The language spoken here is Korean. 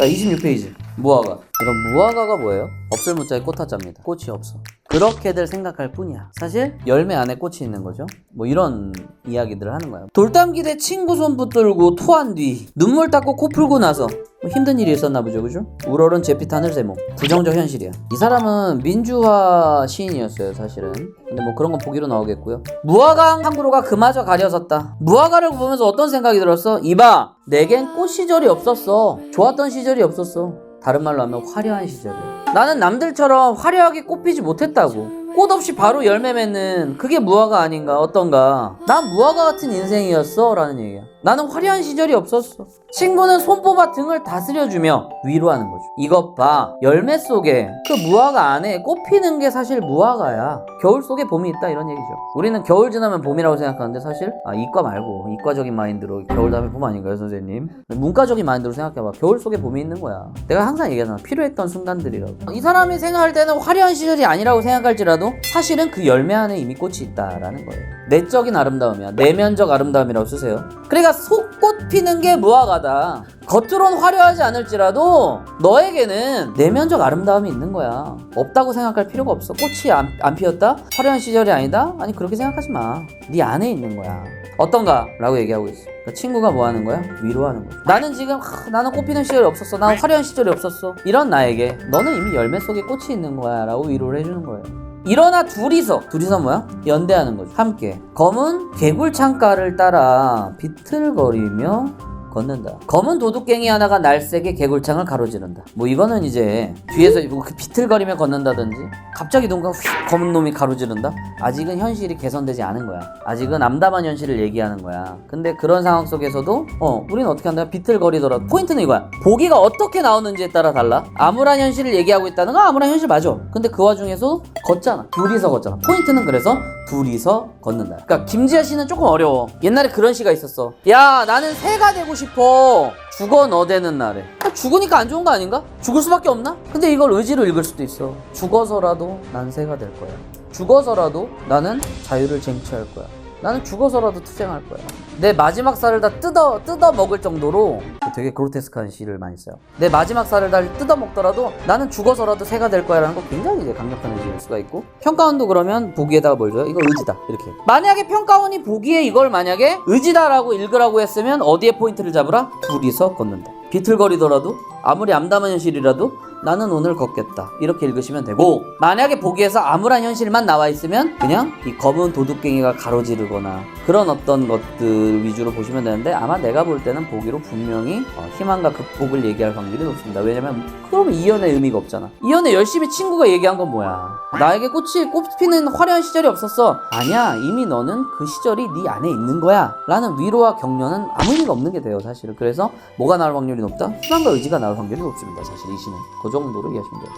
자 26페이지. 무화과. 이런 무화과가 뭐예요? 없을 무자에 꽃화자입니다. 꽃이 없어. 그렇게들 생각할 뿐이야. 사실 열매 안에 꽃이 있는 거죠. 뭐 이런 이야기들을 하는 거야. 돌담길에 친구 손 붙들고 토한 뒤 눈물 닦고 코 풀고 나서 뭐 힘든 일이 있었나 보죠 그죠? 우러른 잿빛 하늘 세모. 부정적 현실이야. 이 사람은 민주화 시인이었어요 사실은. 근데 뭐 그런 건 보기로 나오겠고요. 무화과 항구로가 그마저 가려졌다. 무화과를 보면서 어떤 생각이 들었어? 이봐 내겐 꽃 시절이 없었어. 좋았던 시절이 없었어. 다른 말로 하면 화려한 시절이야. 나는 남들처럼 화려하게 꽃피지 못했다고. 꽃 없이 바로 열매 맺는 그게 무화과 아닌가 어떤가. 난 무화과 같은 인생이었어 라는 얘기야. 나는 화려한 시절이 없었어 친구는 손꼽아 등을 다스려주며 위로하는 거죠. 이것 봐 열매 속에 그 무화과 안에 꽃 피는 게 사실 무화과야. 겨울 속에 봄이 있다 이런 얘기죠. 우리는 겨울 지나면 봄이라고 생각하는데 사실 아 이과 말고 이과적인 마인드로 겨울 다음에 봄 아닌가요 선생님? 문과적인 마인드로 생각해봐. 겨울 속에 봄이 있는 거야. 내가 항상 얘기하잖아. 필요했던 순간들이라고. 이 사람이 생각할 때는 화려한 시절이 아니라고 생각할지라도 사실은 그 열매 안에 이미 꽃이 있다라는 거예요. 내적인 아름다움이야. 내면적 아름다움이라고 쓰세요. 그러니까 속꽃 피는 게 무화과 다. 겉으론 화려하지 않을지라도 너에게는 내면적 아름다움이 있는 거야. 없다고 생각할 필요가 없어. 꽃이 안, 안 피었다? 화려한 시절이 아니다? 아니 그렇게 생각하지 마 네 안에 있는 거야. 어떤가? 라고 얘기하고 있어. 그러니까 친구가 뭐 하는 거야? 위로하는 거야 나는 지금 하, 나는 꽃 피는 시절이 없었어. 나는 화려한 시절이 없었어. 이런 나에게 너는 이미 열매 속에 꽃이 있는 거야. 라고 위로를 해주는 거예요. 일어나 둘이서. 둘이서 뭐야? 연대하는 거죠 함께. 검은 개굴 창가를 따라 비틀거리며 걷는다. 검은 도둑갱이 하나가 날쌔게 개굴창을 가로지른다. 뭐 이거는 이제 뒤에서 뭐그 비틀거리며 걷는다든지 갑자기 누군가 휙 검은 놈이 가로지른다. 아직은 현실이 개선되지 않은 거야. 아직은 암담한 현실을 얘기하는 거야. 근데 그런 상황 속에서도 어 우리는 어떻게 한다? 비틀거리더라도 포인트는 이거야. 보기가 어떻게 나오는지에 따라 달라. 암울한 현실을 얘기하고 있다는 건 암울한 현실 맞아. 근데 그 와중에서 걷잖아. 둘이서 걷잖아. 포인트는 그래서 둘이서 걷는다. 그러니까 김지아 씨는 조금 어려워. 옛날에 그런 시가 있었어. 야 나는 새가 되고 싶어. 죽어 너 되는 날에. 아, 죽으니까 안 좋은 거 아닌가? 죽을 수밖에 없나? 근데 이걸 의지로 읽을 수도 있어. 죽어서라도 난 새가 될 거야. 죽어서라도 나는 자유를 쟁취할 거야. 나는 죽어서라도 투쟁할 거야. 내 마지막 살을 다 뜯어 뜯어 먹을 정도로 되게 그로테스크한 시를 많이 써요. 내 마지막 살을 다 뜯어 먹더라도 나는 죽어서라도 새가 될 거야라는 거 굉장히 이제 강력한 의지일 수가 있고 평가원도 그러면 보기에다가 뭘 줘요? 이거 의지다 이렇게. 만약에 평가원이 보기에 이걸 만약에 의지다라고 읽으라고 했으면 어디에 포인트를 잡으라? 둘이서 걷는다. 비틀거리더라도 아무리 암담한 현실이라도 나는 오늘 걷겠다. 이렇게 읽으시면 되고 만약에 보기에서 암울한 현실만 나와 있으면 그냥 이 검은 도둑갱이가 가로지르거나 그런 어떤 것들 위주로 보시면 되는데 아마 내가 볼 때는 보기로 분명히 어, 희망과 극복을 얘기할 확률이 높습니다. 왜냐면 그럼 이연의 의미가 없잖아. 이연의 열심히 친구가 얘기한 건 뭐야? 나에게 꽃이 꽃 피는 화려한 시절이 없었어. 아니야 이미 너는 그 시절이 네 안에 있는 거야. 라는 위로와 격려는 아무 의미가 없는 게 돼요 사실은. 그래서 뭐가 나올 확률이 높다? 희망과 의지가 나올 확률이 높습니다 사실 이 시는. 그 정도로 이해하시면 돼요